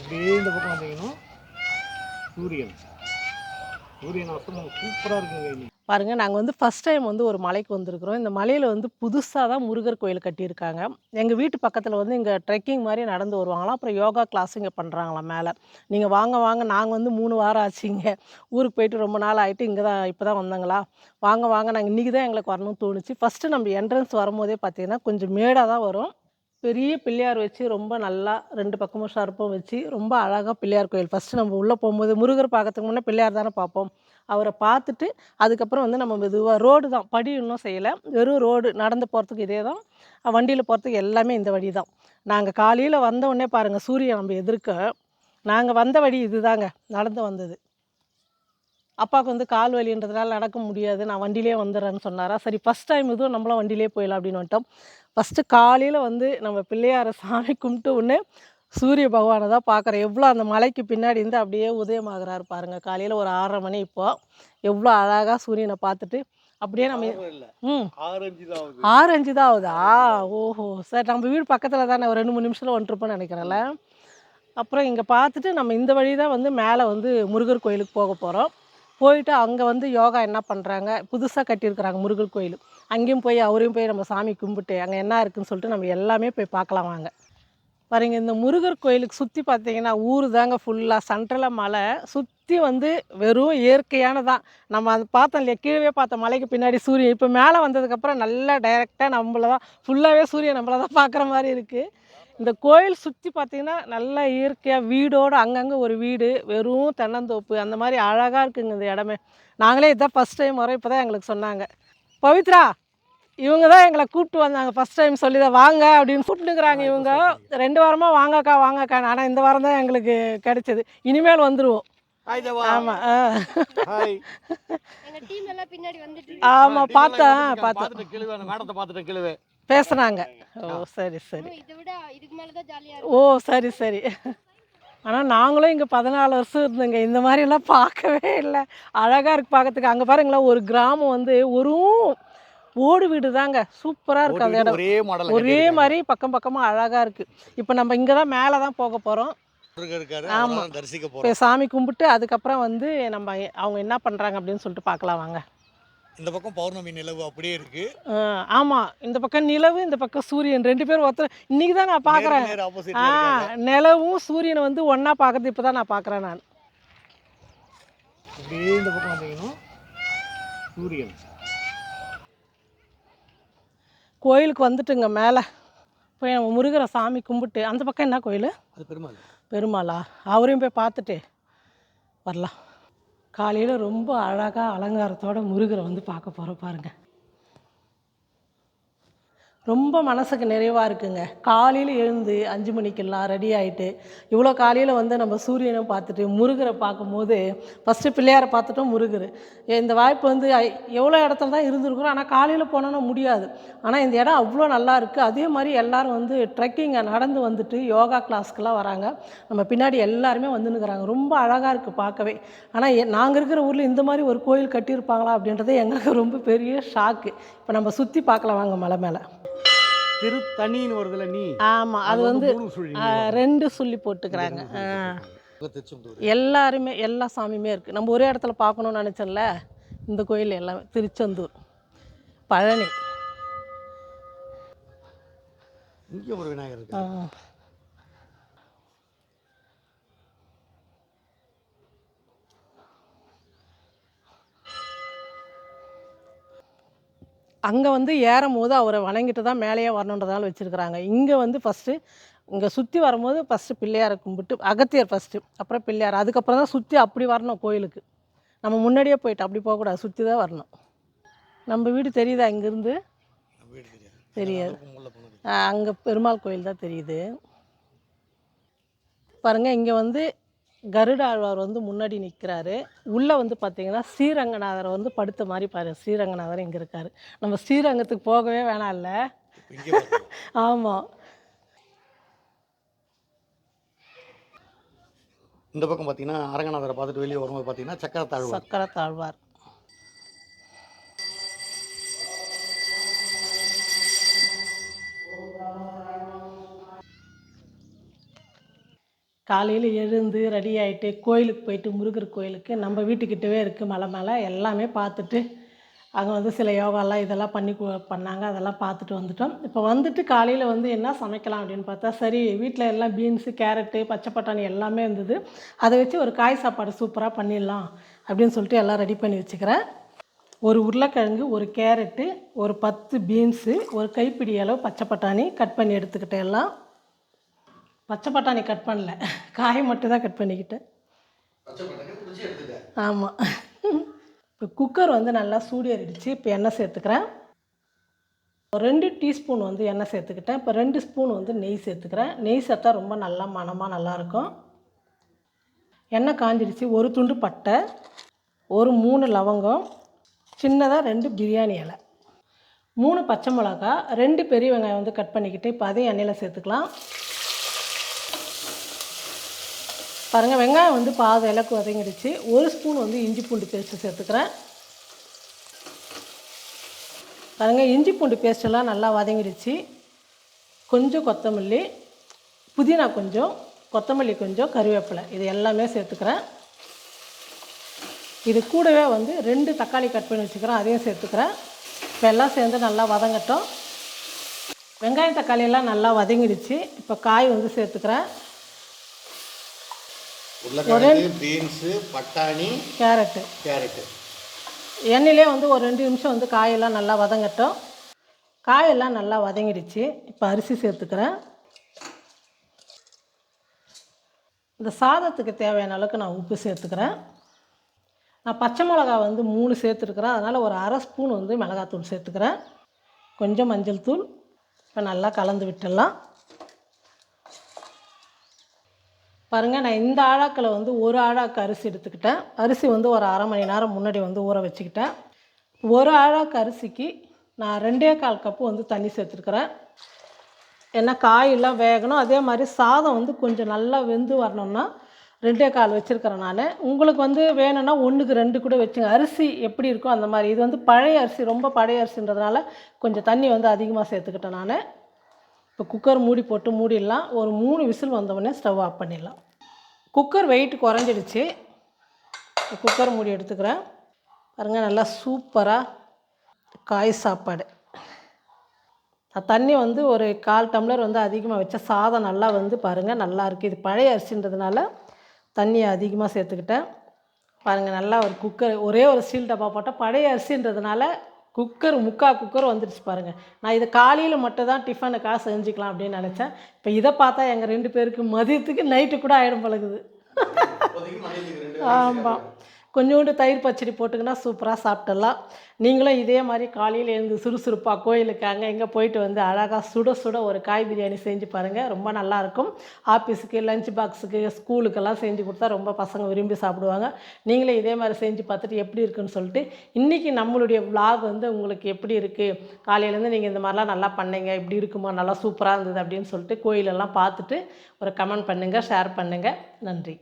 அப்படியே இந்த பக்கம் வந்தீங்கன்னா சூரியன். சூரியன் அஸ்தமனம் சூப்பராக இருக்குங்க இன்னைக்கு. பாருங்க நாங்கள் வந்து ஃபஸ்ட் டைம் வந்து ஒரு மலைக்கு வந்திருக்கிறோம். இந்த மலையில் வந்து புதுசாக தான் முருகர் கோயில் கட்டியிருக்காங்க. எங்கள் வீட்டு பக்கத்தில் வந்து இங்கே ட்ரெக்கிங் மாதிரி நடந்து வருவாங்களாம். அப்புறம் யோகா கிளாஸ் இங்கே பண்ணுறாங்களாம் மேலே. நீங்கள் வாங்க வாங்க நாங்கள் வந்து மூணு வாரம் ஆச்சுங்க ஊருக்கு போயிட்டு ரொம்ப நாள் ஆகிட்டு இங்கே தான் இப்போ தான் வந்தாங்களா? வாங்க வாங்க நாங்கள் இன்றைக்கி தான் எங்களுக்கு வரணும்னு தோணுச்சு. ஃபஸ்ட்டு நம்ம என்ட்ரன்ஸ் வரும்போதே பார்த்தீங்கன்னா கொஞ்சம் மேடாக தான் வரும். பெரிய பிள்ளையார் வச்சு ரொம்ப நல்லா ரெண்டு பக்கமும் ஷார்ப்பும் வச்சு ரொம்ப அழகாக பிள்ளையார் கோயில். ஃபஸ்ட்டு நம்ம உள்ளே போகும்போது முருகர் பார்க்கறதுக்கு முன்னே பிள்ளையார் தானே பார்ப்போம். அவரை பார்த்துட்டு அதுக்கப்புறம் வந்து நம்ம மெதுவாக ரோடு தான். படி இன்னும் செய்யலை. வெறும் ரோடு நடந்து போகிறதுக்கு இதே தான். வண்டியில் போகிறதுக்கு எல்லாமே இந்த வழி தான். நாங்கள் காலையில் வந்த உடனே பாருங்கள் சூரியன் நம்ம எதிர்க்க. நாங்கள் வந்த வழி இதுதாங்க நடந்து வந்தது. அப்பாவுக்கு வந்து கால் வலின்றதுனால நடக்க முடியாது. நான் வண்டியிலே வந்துடுறேன்னு சொன்னாரா? சரி ஃபஸ்ட் டைம் இதுவும் நம்மளாம் வண்டியிலே போயிடலாம் அப்படின்னு வந்துட்டோம். ஃபஸ்ட்டு காலையில் வந்து நம்ம பிள்ளையார சாமி கும்பிட்டு உடனே சூரிய பகவானை தான் பார்க்குறேன் எவ்வளோ அந்த மலைக்கு பின்னாடி இருந்து அப்படியே உதயமாகறாரு பாருங்கள் காலையில் ஒரு ஆறரை மணி இப்போ. எவ்வளோ அழகாக சூரியனை பார்த்துட்டு அப்படியே நம்ம ம். ஆரஞ்சு தான் ஆகுது. ஆறு அஞ்சு தான் ஆகுதா? ஓஹோ. சார் நம்ம வீடு பக்கத்தில் தானே. ஒரு ரெண்டு மூணு நிமிஷத்தில் வந்துருப்போம்னு நினைக்கிறேன்ல. அப்புறம் இங்கே பார்த்துட்டு நம்ம இந்த வழி தான் வந்து மேலே வந்து முருகர் கோயிலுக்கு போக போகிறோம் போயிட்டு அங்கே வந்து யோகா என்ன பண்ணுறாங்க புதுசாக கட்டியிருக்கிறாங்க முருகர் கோயில். அங்கேயும் போய் அவரையும் போய் நம்ம சாமி கும்பிட்டு அங்கே என்ன இருக்குதுன்னு சொல்லிட்டு நம்ம எல்லாமே போய் பார்க்கலாம் வாங்க. பாருங்க இந்த முருகர் கோயிலுக்கு சுற்றி பார்த்தீங்கன்னா ஊர் தாங்க ஃபுல்லாக சென்ட்ரலாக மலை. சுற்றி வந்து வெறும் இயற்கையானதான். நம்ம அது பார்த்தோம் இல்லையா? கீழே பார்த்த மலைக்கு பின்னாடி சூரியன். இப்போ மேலே வந்ததுக்கப்புறம் நல்லா டைரெக்டாக நம்மள தான் ஃபுல்லாகவே சூரியன் நம்மளை தான் பார்க்குற மாதிரி இருக்குது இந்த கோயில் சுற்றி பார்த்தீங்கன்னா நல்லா இயற்கையாக வீடோடு அங்கங்கே ஒரு வீடு வெறும் தென்னந்தோப்பு அந்த மாதிரி அழகாக இருக்குங்க இந்த இடமே. நாங்களே இதான் ஃபஸ்ட் டைம் வரோம் இப்போ தான் எங்களுக்கு சொன்னாங்க. பவித்ரா இவங்க தான் எங்களை கூப்பிட்டு வந்தாங்க. ஃபஸ்ட் டைம் சொல்லி தான் வாங்க அப்படின்னு கூப்பிட்டுக்கிறாங்க இவங்க. ரெண்டு வாரமாக வாங்கக்கா வாங்கக்கா. ஆனால் இந்த வாரம் தான் எங்களுக்கு கிடைச்சது. இனிமேல் வந்துடுவோம் ஹாய் தேவா ஆமாம் ஹாய் எங்க டீம் எல்லாம் பின்னாடி வந்துட்டு ஆமாம் பார்த்தேன் பார்த்தேன். பேசுனாங்க ஓ சரி சரி. இன்னும் இதை விட இதுக்கு மேல தான் ஜாலியா ஓ சரி சரி. ஆனால் நாங்களும் இங்கே பதினாலு வருஷம் இருந்தோங்க. இந்த மாதிரிலாம் பார்க்கவே இல்லை. அழகாக இருக்கு பார்க்கறதுக்கு. அங்கே பாருங்களேன் ஒரு கிராமம் வந்து ஒரு ஓடு வீடு தாங்க. சூப்பராக இருக்கு அந்த இடம். ஒரே மாடல் ஒரே மாதிரி பக்கம் பக்கமாக அழகாக இருக்குது இப்போ நம்ம இங்கே தான் மேலே தான் போக போகிறோம் இருக்காரு ஆமா. அதனால தரிசிக்க இப்போ போறோம். சாமி கும்பிட்டு அதுக்கப்புறம் வந்து நம்ம அவங்க என்ன பண்ணுறாங்க அப்படின்னு சொல்லிட்டு பார்க்கலாம் வாங்க. இந்த பக்கம் பௌர்ணமி நிலவு அப்படியே இருக்கு. ஆமாம் இந்த பக்கம் நிலவு இந்த பக்கம் சூரியன் ரெண்டு பேரும் ஒருத்தர். இன்னைக்கு தான் நான் ஆ நிலவும் சூரியனை வந்து ஒன்றா பார்க்கறது இப்போ தான் நான் பார்க்குறேன் நான். அப்படியே இந்த பக்கம் வந்தீங்கன்னா சூரியன். கோயிலுக்கு வந்துட்டுங்க மேலே. போய் நம்ம முருகரை சாமி கும்பிட்டு அந்த பக்கம் என்ன கோயில்? அது பெருமாள். பெருமாளா? அவரையும் போய் பார்த்துட்டு வரலாம். காலையில் ரொம்ப அழகாக அலங்காரத்தோட முருகரை வந்து பார்க்க போகிறோம் பாருங்கள் ரொம்ப மனசுக்கு நிறைவாக இருக்குங்க. காலையில் எழுந்து அஞ்சு மணிக்கெல்லாம் ரெடி ஆகிட்டு இவ்வளோ காலையில் வந்து நம்ம சூரியனை பார்த்துட்டு முருகரை பார்க்கும்போது ஃபஸ்ட்டு பிள்ளையாரை பார்த்துட்டோம் முருகர். இந்த வாய்ப்பு வந்து ஐ- எவ்வளோ இடத்துல தான் இருந்திருக்கிறோம் ஆனால் காலையில் போனோன்னா முடியாது. ஆனால் இந்த இடம் அவ்வளோ நல்லா இருக்குது அதே மாதிரி எல்லோரும் வந்து ட்ரெக்கிங்கை நடந்து வந்துட்டு யோகா கிளாஸ்க்கெல்லாம் வராங்க. நம்ம பின்னாடி எல்லாருமே வந்துன்னுக்குறாங்க ரொம்ப அழகாக இருக்குது பார்க்கவே. ஆனால் நாங்கள் இருக்கிற ஊரில் இந்த மாதிரி ஒரு கோயில் கட்டியிருப்பாங்களா அப்படின்றது எங்களுக்கு ரொம்ப பெரிய ஷாக்கு இப்போ நம்ம சுற்றி பார்க்கலாம் வாங்க மலை மேலே. திருத்தணின்னு வருதுல நீ. ஆமாம் அது வந்து ரெண்டு சொல்லி போட்டுக்கிறாங்க. எல்லாருமே எல்லா சாமியுமே இருக்குது நம்ம ஒரே இடத்துல பார்க்கணும்னு நினச்சோம்ல இந்த கோயில் எல்லாமே திருச்செந்தூர் பழனி. இங்கே ஒரு விநாயகர் அங்கே வந்து ஏறும் போது அவரை வணங்கிட்டு தான் மேலேயே வரணுன்றதால வச்சுருக்குறாங்க. இங்கே வந்து ஃபஸ்ட்டு இங்கே சுற்றி வரும்போது ஃபஸ்ட்டு பிள்ளையாரை கும்பிட்டு அகத்தியர் ஃபஸ்ட்டு அப்புறம் பிள்ளையார். அதுக்கப்புறம் தான் சுற்றி அப்படி வரணும் கோயிலுக்கு. நம்ம முன்னாடியே போயிட்டு அப்படி போகக்கூடாது சுற்றி தான் வரணும். நம்ம வீடு தெரியுதா இங்கேருந்து? தெரியாது. அங்கே பெருமாள் கோயில் தான் தெரியுது. பாருங்க இங்கே வந்து கருட ஆழ்வார் வந்து முன்னாடி நிற்கிறாரு உள்ளே வந்து பார்த்தீங்கன்னா ஸ்ரீரங்கநாதரை வந்து படுத்த மாதிரி பாரு ஸ்ரீரங்கநாதர் இங்கே இருக்காரு. நம்ம ஸ்ரீரங்கத்துக்கு போகவே வேணாம் இல்லை. ஆமாம் இந்த பக்கம் பார்த்தீங்கன்னா அரங்கநாதரை பார்த்துட்டு வெளியே வரும்போது பார்த்தீங்கன்னா சக்கரத்தாழ்வார். சக்கர தாழ்வார் காலையில் எழுந்து ரெடி ஆகிட்டு கோயிலுக்கு போயிட்டு முருகர் கோயிலுக்கு நம்ம வீட்டுக்கிட்டவே இருக்குது மலை மேலே. எல்லாமே பார்த்துட்டு அங்கே வந்து சில யோகாலாம் இதெல்லாம் பண்ணி கு- பண்ணாங்க. அதெல்லாம் பார்த்துட்டு வந்துட்டோம். இப்போ வந்துட்டு காலையில் வந்து என்ன சமைக்கலாம் அப்படின்னு பார்த்தா சரி வீட்டில் எல்லாம் பீன்ஸு கேரட்டு பச்சை பட்டாணி எல்லாமே இருந்தது. அதை வச்சு ஒரு காய் சாப்பாடு சூப்பராக பண்ணிடலாம் அப்படின்னு சொல்லிட்டு எல்லாம் ரெடி பண்ணி வச்சுக்கிறேன். ஒரு உருளைக்கிழங்கு ஒரு கேரட்டு ஒரு பத்து பீன்ஸு ஒரு கைப்பிடி அளவு பச்சை பட்டாணி கட் பண்ணி எடுத்துக்கிட்டேன் எல்லாம். பச்சை பட்டாணி கட் பண்ணல. காய் மட்டும் தான் கட் பண்ணிக்கிட்டேன். ஆமாம் இப்போ குக்கர் வந்து நல்லா சூடேறிடுச்சு இப்போ எண்ணெய் சேர்த்துக்கிறேன். ரெண்டு டீஸ்பூன் வந்து எண்ணெய் சேர்த்துக்கிட்டேன். இப்போ ரெண்டு ஸ்பூன் வந்து நெய் சேர்த்துக்கிறேன். நெய் சேர்த்தா ரொம்ப நல்லா மணமாக நல்லாயிருக்கும் எண்ணெய் காஞ்சிடுச்சு. ஒரு துண்டு பட்டை ஒரு மூணு லவங்கம் சின்னதாக ரெண்டு பிரியாணி இலை. மூணு பச்சை மிளகா ரெண்டு பெரிய வெங்காயம் வந்து கட் பண்ணிக்கிட்டு இப்போ அதையும் எண்ணெயில் சேர்த்துக்கலாம். பாருங்கள் வெங்காயம் வந்து பாதி இலக்கு வதங்கிடுச்சு. ஒரு ஸ்பூன் வந்து இஞ்சி பூண்டு பேஸ்ட்டு சேர்த்துக்கிறேன். பாருங்கள் இஞ்சி பூண்டு பேஸ்ட்டெல்லாம் நல்லா வதங்கிடுச்சு. கொஞ்சம் கொத்தமல்லி புதினா கொஞ்சம் கொத்தமல்லி கொஞ்சம் கருவேப்பிலை இது எல்லாமே சேர்த்துக்கிறேன். இது கூடவே வந்து ரெண்டு தக்காளி கட் பண்ணி வச்சுக்கிறேன் அதையும் சேர்த்துக்கிறேன். இப்போ எல்லாம் சேர்ந்து நல்லா வதங்கட்டும். வெங்காயம் தக்காளியெல்லாம் நல்லா வதங்கிடுச்சு. இப்போ காய் வந்து சேர்த்துக்கிறேன். உருளைக்கிழங்கு பீன்ஸு பட்டாணி கேரட்டு. கேரட்டு. எண்ணெயிலே வந்து ஒரு ரெண்டு நிமிஷம் வந்து காயெல்லாம் நல்லா வதங்கட்டும். காயெல்லாம் நல்லா வதங்கிடுச்சு. இப்போ அரிசி சேர்த்துக்கிறேன். இந்த சாதத்துக்கு தேவையான அளவுக்கு நான் உப்பு சேர்த்துக்கிறேன். நான் பச்சை மிளகா வந்து மூணு சேர்த்துருக்குறேன். அதனால் ஒரு அரை ஸ்பூன் வந்து மிளகாத்தூள் சேர்த்துக்கிறேன். கொஞ்சம் மஞ்சள் தூள். இப்போ நல்லா கலந்து விட்டுடலாம். பாருங்கள் நான் இந்த ஆழாக்கில் வந்து ஒரு ஆழாக்கு அரிசி எடுத்துக்கிட்டேன். அரிசி வந்து ஒரு அரை மணி நேரம் முன்னாடி வந்து ஊற வச்சுக்கிட்டேன். ஒரு ஆழாக்கு அரிசிக்கு நான் ரெண்டே கால் கப்பு வந்து தண்ணி சேர்த்துருக்குறேன். ஏன்னா காயெல்லாம் வேகணும். அதே மாதிரி சாதம் வந்து கொஞ்சம் நல்லா வெந்து வரணும்னா ரெண்டே கால் வச்சுருக்கிறேன் நான். உங்களுக்கு வந்து வேணும்னா ஒன்றுக்கு ரெண்டு கூட வச்சுங்க. அரிசி எப்படி இருக்கோ அந்த மாதிரி. இது வந்து பழைய அரிசி ரொம்ப பழைய அரிசின்றதுனால கொஞ்சம் தண்ணி வந்து அதிகமாக சேர்த்துக்கிட்டேன் நான். இப்போ குக்கர் மூடி போட்டு மூடிடலாம். ஒரு மூணு விசில் வந்தவுடனே ஸ்டவ் ஆஃப் பண்ணிடலாம். குக்கர் வெயிட் குறைஞ்சிடுச்சு. குக்கர் மூடி எடுத்துக்கிறேன். பாருங்கள் நல்லா சூப்பராக காய் சாப்பாடு. நான் தண்ணி வந்து ஒரு கால் டம்ளர் வந்து அதிகமாக வச்ச சாதம் நல்லா வந்து பாருங்கள் நல்லாயிருக்கு இது பழைய அரிசின்றதுனால தண்ணியை அதிகமாக சேர்த்துக்கிட்டேன். பாருங்கள் நல்லா ஒரு குக்கர் ஒரே ஒரு ஸ்டீல் டப்பா போட்டால் பழைய அரிசின்றதுனால குக்கர் முக்கா குக்கர் வந்துடுச்சு பாருங்கள் நான் இதை காலையில் மட்டும் தான் டிஃபனுக்காக செஞ்சுக்கலாம் அப்படின்னு நினச்சேன். இப்போ இதை பார்த்தா எங்கள் ரெண்டு பேருக்கு மதியத்துக்கு நைட்டு கூட ஆகிடும் பழகுது ஆமாம் கொஞ்சோண்டு தயிர் பச்சடி போட்டுக்கினா சூப்பராக சாப்பிட்டுடலாம். நீங்களும் இதே மாதிரி காலையில் எழுந்து சுறுசுறுப்பாக கோயிலுக்கு அங்கே இங்கே போயிட்டு வந்து அழகாக சுட சுட ஒரு காய் பிரியாணி செஞ்சு பாருங்கள் ரொம்ப நல்லாயிருக்கும் ஆஃபீஸுக்கு லஞ்ச் பாக்ஸுக்கு ஸ்கூலுக்கெல்லாம் செஞ்சு கொடுத்தா ரொம்ப பசங்க விரும்பி சாப்பிடுவாங்க. நீங்களே இதே மாதிரி செஞ்சு பார்த்துட்டு எப்படி இருக்குன்னு சொல்லிட்டு இன்றைக்கி நம்மளுடைய vlog வந்து உங்களுக்கு எப்படி இருக்குது காலையிலேருந்து நீங்கள் இந்த மாதிரிலாம் நல்லா பண்ணீங்க. இப்படி இருக்குமா? நல்லா சூப்பராக இருந்தது அப்படின்னு சொல்லிட்டு கோயிலெல்லாம் பார்த்துட்டு ஒரு கமெண்ட் பண்ணுங்கள் ஷேர் பண்ணுங்கள் நன்றி.